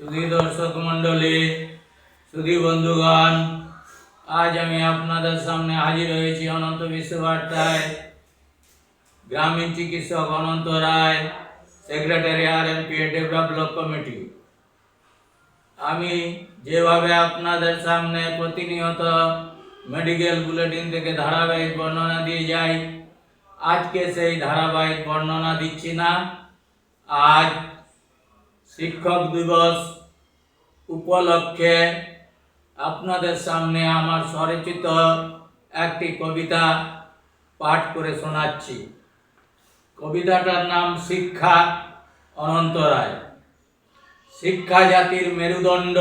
সুধী দর্শক মণ্ডলী, সুধী বন্ধুগণ, আজ আমি আপনাদের সামনে হাজির হয়েছি অনন্ত বিশ্ববার্তায়। গ্রামীণ চিকিৎসক Ananta Roy, secretary R M P develop committee আমি যেভাবে আপনাদের সামনে প্রতিনিয়ত মেডিকেল বুলেটিন থেকে ধারাবাহিক বর্ণনা দিয়ে যাই, আজকে সেই ধারাবাহিক বর্ণনা দিচ্ছি না। আজ শিক্ষক দিবস উপলক্ষে আপনাদের সামনে আমার স্বরচিত একটি কবিতা পাঠ করে শোনাচ্ছি। কবিতাটার নাম শিক্ষা অনন্ত রায়। শিক্ষা জাতির মেরুদণ্ড,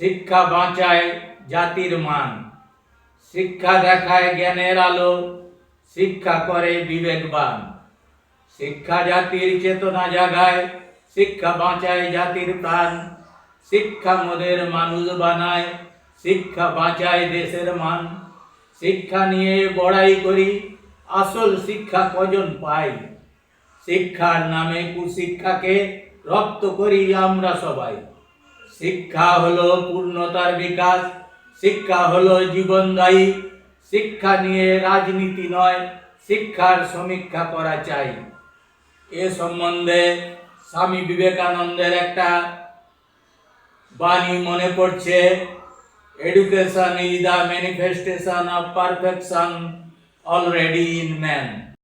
শিক্ষা বাঁচায় জাতির মান। শিক্ষা দেখায় জ্ঞানের আলো, শিক্ষা করে বিবেকবান। শিক্ষা জাতির চেতনা জাগায় শিক্ষা বাঁচায় জাতির প্রাণ। শিক্ষা মোদের মানুষ বানায়, শিক্ষা বাঁচায় দেশের মান। শিক্ষা নিয়ে বড়াই করি, আসল শিক্ষা কজন পাই শিক্ষার নামে কুশিক্ষাকে রপ্ত করি আমরা সবাই। শিক্ষা হলো পূর্ণতার বিকাশ, শিক্ষা হলো জীবনদায়ী। শিক্ষা নিয়ে রাজনীতি নয়, শিক্ষার সমীক্ষা করা চাই। এ সম্বন্ধে স্বামী বিবেকানন্দের একটা বাণী মনে পড়ছে education is the manifestation of perfection already in man